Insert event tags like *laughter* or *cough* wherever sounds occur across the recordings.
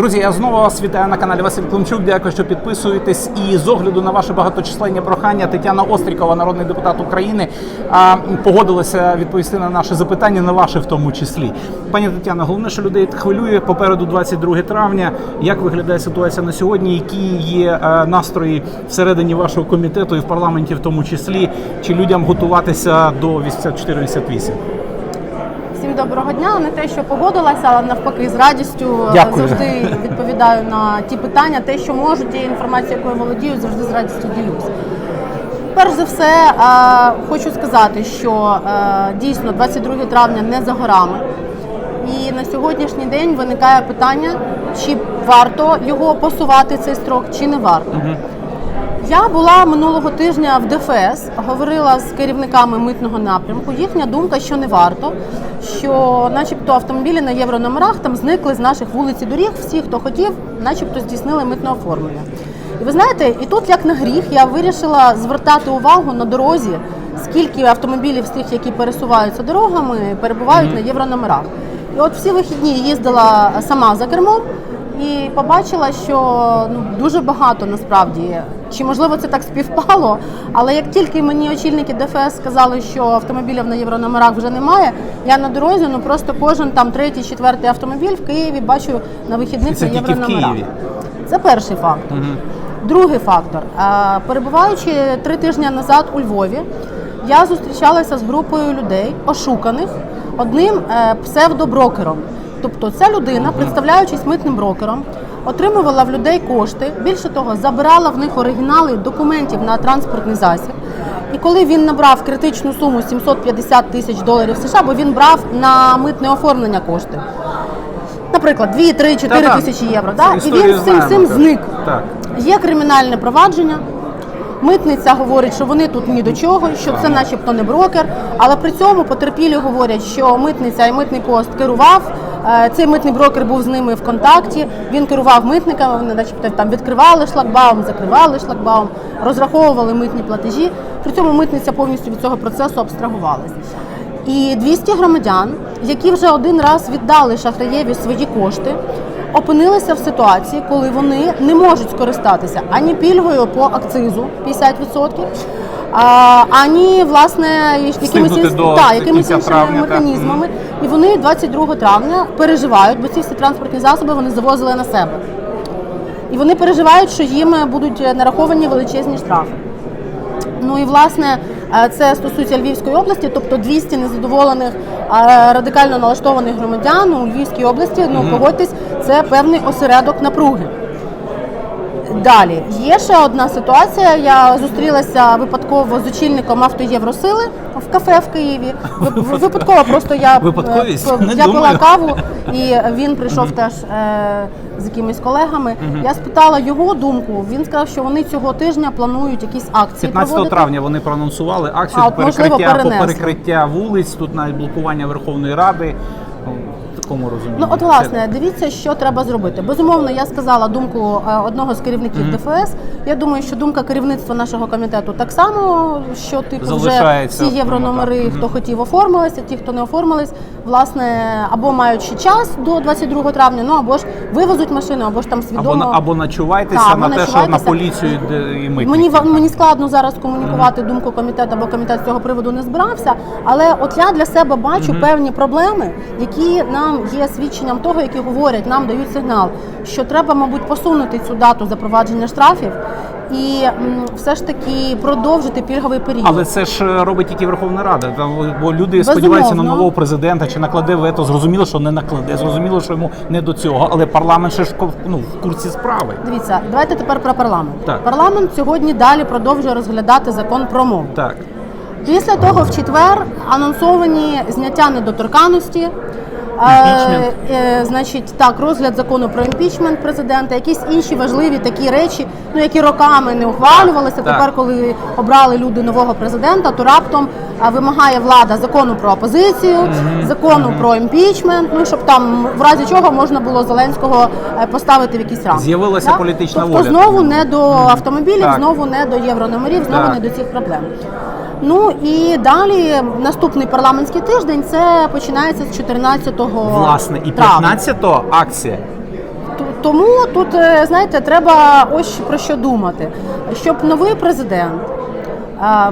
Друзі, я знову вас вітаю на каналі Василь Климчук. Дякую, що підписуєтесь. І з огляду на ваше багаточисленні прохання Тетяна Острікова, народний депутат України, погодилася відповісти на наші запитання, на ваше в тому числі. Пані Тетяна, головне, що людей хвилює попереду 22 травня. Як виглядає ситуація на сьогодні? Які є настрої всередині вашого комітету і в парламенті, в тому числі, чи людям готуватися до 84-88? Всім доброго дня. Не те, що погодилася, але навпаки, з радістю е, Дякую. завжди відповідаю на ті питання. Те, що можу, тією інформацією, якою володію, завжди з радістю ділюсь. Перш за все, е, хочу сказати, що е, дійсно 22 травня не за горами. І на сьогоднішній день виникає питання, чи варто його посувати цей строк, чи не варто. Я була минулого тижня в ДФС, говорила з керівниками митного напрямку. Їхня думка, що не варто, що, начебто, автомобілі на єврономерах там зникли з наших вулиць і доріг. Всі, хто хотів, начебто здійснили митне оформлення. І ви знаєте, і тут, як на гріх, я вирішила звертати увагу на дорозі, скільки автомобілів з тих, які пересуваються дорогами, перебувають на єврономерах. І от всі вихідні їздила сама за кермом. І побачила, що ну дуже багато насправді. Чи можливо це так співпало? Але як тільки мені очільники ДФС сказали, що автомобілів на єврономерах вже немає, я на дорозі ну просто кожен там третій, четвертий автомобіль в Києві бачу на вихідних Це на єврономерах. Це перший фактор. Другий фактор. Перебуваючи три тижні назад у Львові, я зустрічалася з групою людей, ошуканих одним е, псевдоброкером. Тобто ця людина, представляючись митним брокером, отримувала в людей кошти. Більше того, забирала в них оригінали документів на транспортний засіб. І коли він набрав критичну суму 750 тисяч доларів США, бо він брав на митне оформлення кошти. Наприклад, 2, 3, 4 Та-та. тисячі євро. Да? І історію він з цим знаємо, так. зник. Так. Є кримінальне провадження. Митниця говорить, що вони тут ні до чого, що це начебто не брокер. Але при цьому потерпілі говорять, що митниця і митний пост керував. Е, Цей митний брокер був з ними в контакті. Він керував митниками. Вони, начебто, там відкривали шлагбаум, закривали шлагбаум, розраховували митні платежі. При цьому митниця повністю від цього процесу абстрагувалась. І 200 громадян, які вже один раз віддали Шахраєві свої кошти, опинилися в ситуації, коли вони не можуть скористатися ані пільгою по акцизу 50%, а, ані власне якимись, до та, якимись кінця іншими травня, так. механізмами. І вони 22 травня переживають, бо ці всі транспортні засоби вони завозили на себе. І вони переживають, що їм будуть нараховані величезні штрафи. Ну і власне е, це стосується Львівської області, тобто 200 незадоволених е, радикально налаштованих громадян у Львівській області. Ну погодьтесь, це певний осередок напруги. Далі є ще одна ситуація. Я зустрілася випадково з очільником автоєвросили в кафе в Києві. *laughs* Ви- Випадково просто я е, я пила каву, *laughs* і він прийшов теж е, з якимись колегами. Я спитала його думку. Він сказав, що вони цього тижня планують якісь акції 15 проводити. травня вони проанонсували акцію А, от, можливо, перекриття, по перекриття вулиць, тут навіть блокування Верховної Ради. В такому розумінні. Ну, от власне, дивіться, що треба зробити. Безумовно, я сказала думку е, одного з керівників ДФС. Я думаю, що думка керівництва нашого комітету так само, що типу вже всі євро єврономери, тому, так. хто хотів, оформилися, ті, хто не оформились, власне, або ще час до 22 травня, ну або ж вивезуть машину, або ж там свідомо. Або, або начувайтеся Так, на або те, що на поліцію і митників. Мені мені складно зараз комунікувати думку комітету, бо комітет з цього приводу не збирався. Але от я для себе бачу певні проблеми, які нам є свідченням того, які говорять, нам дають сигнал, що треба, мабуть, посунути цю дату запровадження штрафів і м, все ж таки продовжити пільговий період. Але це ж е, робить тільки Верховна Рада. Там, бо люди сподіваються на нового президента, чи накладе вето. Зрозуміло, що не накладе. Зрозуміло, що йому не до цього. Але парламент ще ж ну, в курсі справи. Дивіться, давайте тепер про парламент. Так. Парламент сьогодні далі продовжує розглядати закон про мову. Так. Після того в четвер анонсовані зняття недоторканності. Імпічмент. Е, е, значить, так, розгляд закону про імпічмент президента, якісь інші важливі такі речі, ну які роками не ухвалювалися. Так, Тепер, коли обрали люди нового президента, то раптом а, вимагає влада закону про опозицію, закону про імпічмент. Ну щоб там в разі чого можна було Зеленського е, поставити в якісь рамки. З'явилася політична тобто, воля. знову не до автомобілів, Так. знову не до єврономерів, знову Так. не до цих проблем. Ну і далі наступний парламентський тиждень це починається з 14 Власне, і травня. 15-го акція. Тому тут, е, знаєте, треба ось про що думати, щоб новий президент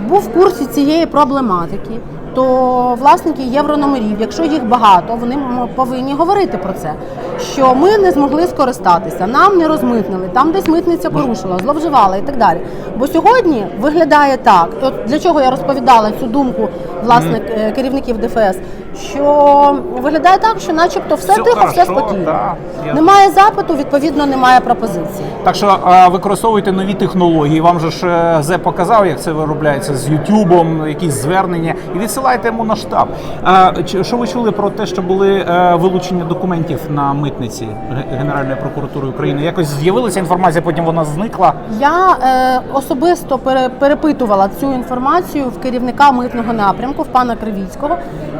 був в курсі цієї проблематики. То власники єврономерів, якщо їх багато, вони повинні говорити про це. Що ми не змогли скористатися, нам не розмитнили, там десь митниця порушила, зловживала і так далі. Бо сьогодні виглядає так, от для чого я розповідала цю думку власне керівників ДФС, що виглядає так, що, начебто, все, Все тихо, все хорошо, спокійно. да, Немає запиту, відповідно, немає пропозиції. Так що використовуйте нові технології. Вам же ж е, зе показав, як це виробляється з Ютубом, якісь звернення, і відсилайте йому на штаб. А, чи- що ви чули про те, що були е, вилучення документів на митниці Генеральної прокуратури України? Якось з'явилася інформація, потім вона зникла. Я е, особисто пере, перепитувала цю інформацію в керівника митного напрямку, в пана Кривіцького.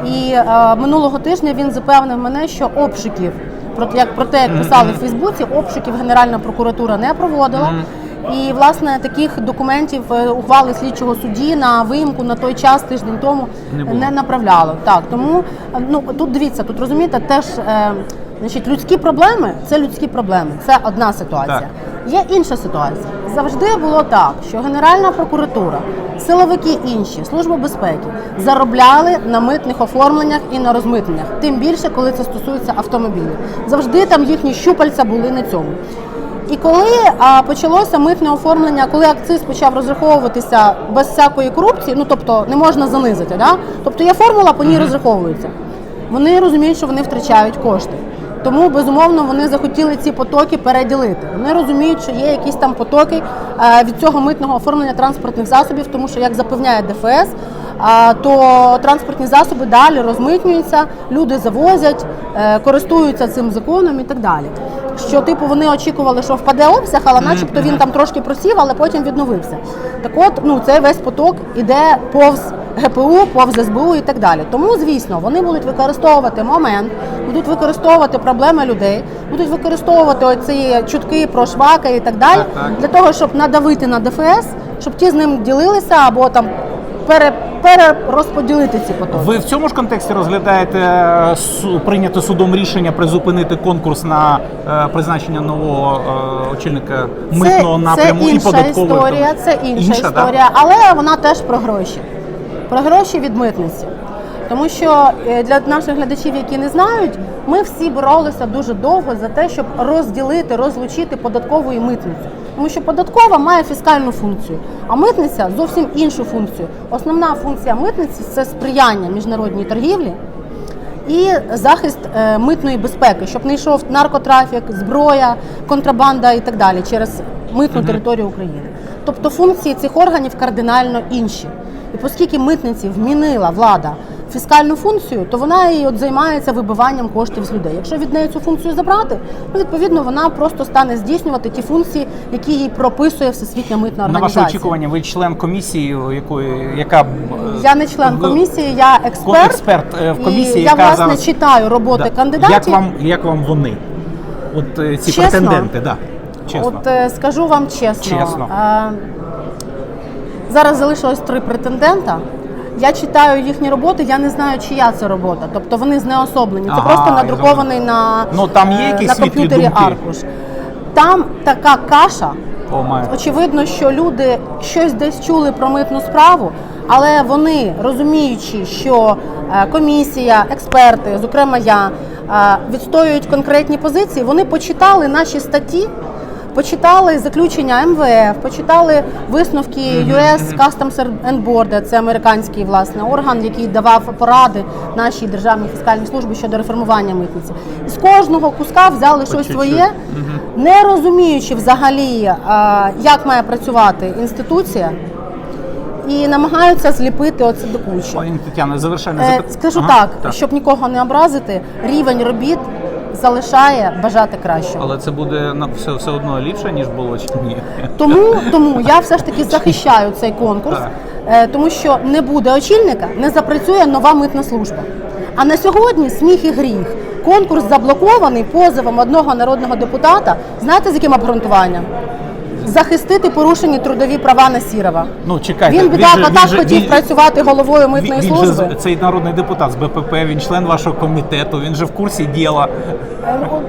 І е, минулого тижня він запевнив мене, що обшуків, про, як, про те, як писали в Фейсбуці, обшуків Генеральна прокуратура не проводила. І власне таких документів е, ухвали слідчого судді на виїмку на той час тиждень тому Не не направляло. Так тому е, ну тут дивіться, тут розумієте, теж е, значить людські проблеми це людські проблеми. Це одна ситуація. Так. Є інша ситуація. Завжди було так, що Генеральна прокуратура, силовики інші, служба безпеки заробляли на митних оформленнях і на розмитненнях. Тим більше, коли це стосується автомобілів. Завжди там їхні щупальця були на цьому. І коли а, почалося митне оформлення, коли акциз почав розраховуватися без всякої корупції, ну тобто не можна занизити, да? тобто є формула, по ній розраховується. Вони розуміють, що вони втрачають кошти. Тому безумовно вони захотіли ці потоки переділити. Вони розуміють, що є якісь там потоки е, від цього митного оформлення транспортних засобів, тому що як запевняє ДФС, то транспортні засоби далі розмитнюються, люди завозять, е, користуються цим законом і так далі. Що типу вони очікували, що впаде обсяг, але начебто він там трошки просів, але потім відновився. Так от, ну цей весь поток іде повз ГПУ, повз СБУ і так далі. Тому, звісно, вони будуть використовувати момент, будуть використовувати проблеми людей, будуть використовувати оці чутки про швака і так далі, Так, так. для того, щоб надавити на ДФС, щоб ті з ним ділилися або там пере, перерозподілити ці потоки. Ви в цьому ж контексті розглядаєте е, прийняте судом рішення призупинити конкурс на е, призначення нового е, очільника митного напряму це і податкової історія, це інша, інша історія, але вона теж про гроші. Про гроші від митниці. Тому що е, для наших глядачів, які не знають, ми всі боролися дуже довго за те, щоб розділити, розлучити податкову і митницю. Тому що податкова має фіскальну функцію, а митниця зовсім іншу функцію. Основна функція митниці це сприяння міжнародній торгівлі і захист е, митної безпеки, щоб не йшов наркотрафік, зброя, контрабанда і так далі через митну територію України. Тобто функції цих органів кардинально інші. І оскільки митниці вмінила влада фіскальну функцію, то вона і от займається вибиванням коштів з людей. Якщо від неї цю функцію забрати, ну відповідно вона просто стане здійснювати ті функції, які їй прописує всесвітня митна На організація. ваше очікування, ви член комісії, якої яка е, Я не член комісії, я експерт. експерт, е, в комісії, і я власне зараз- читаю роботи Да. кандидатів. Як вам як вам вони? От е, ці Чесно? претенденти, да. Чесно. От скажу вам чесно. Чесно. зараз залишилось три претендента. Я читаю їхні роботи, я не знаю, чия це робота. Тобто вони знеособлені. Це Ага, просто я надрукований на, Ну, там є е, якісь на світлі комп'ютері думки? аркуш. Там така каша. О, має. Очевидно, що люди щось десь чули про митну справу, але вони, розуміючи, що е, комісія, експерти, зокрема я, е, відстоюють конкретні позиції, вони почитали наші статті. Почитали заключення МВФ, почитали висновки US Customs and Border, це американський власне орган, який давав поради нашій державній фіскальній службі щодо реформування митниці. І з кожного куска взяли щось своє, не розуміючи взагалі, як має працювати інституція, і намагаються зліпити оце до кучі. Пані Тетяна, завершальне запитання. Скажу Ага, так, щоб нікого не образити, рівень робіт залишає бажати кращого. Але це буде на все, все одно ліпше, ніж було чи ні? Тому, *laughs* тому я все ж таки захищаю цей конкурс, Так. е, тому що не буде очільника, не запрацює нова митна служба. А на сьогодні сміх і гріх. Конкурс заблокований позовом одного народного депутата. Знаєте, з яким обґрунтуванням? Захистити порушені трудові права Насірова. Ну чекайте, Він біда же- так хотів він- працювати головою митної Він, він же служби. цей народний депутат з БПП, він член вашого комітету, він же в курсі діла.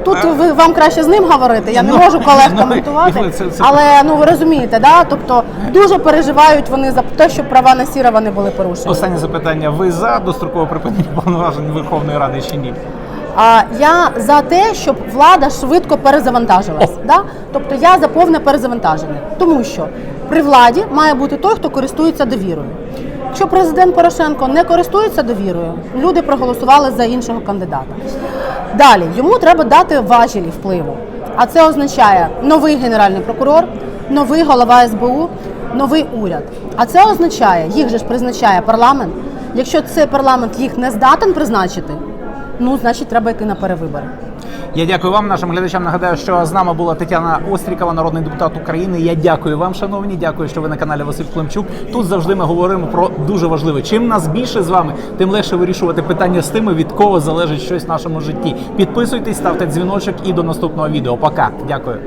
Тут ви вам краще з ним говорити. Я не Ну, можу колег ну, коментувати. це- це- Але ну ви розумієте, да? Тобто дуже переживають вони за те, щоб права Насірова не були порушені. Останнє запитання: ви за дострокове припинення повноважень Верховної Ради чи ні? А я за те, щоб влада швидко перезавантажилась. Да? Тобто я за повне перезавантаження, тому що при владі має бути той, хто користується довірою. Якщо президент Порошенко не користується довірою, люди проголосували за іншого кандидата. Далі йому треба дати важелі впливу. А це означає новий генеральний прокурор, новий голова СБУ, новий уряд. А це означає, їх же ж призначає парламент. Якщо цей парламент їх не здатен призначити, ну значить треба йти на перевибори. Я дякую вам, нашим глядачам. Нагадаю, що з нами була Тетяна Острікова, народний депутат України. Я дякую вам, шановні. Дякую, що ви на каналі Василь Климчук. Тут завжди ми говоримо про дуже важливе. Чим нас більше з вами, тим легше вирішувати питання з тими, від кого залежить щось в нашому житті. Підписуйтесь, ставте дзвіночок і до наступного відео. Пока. Дякую.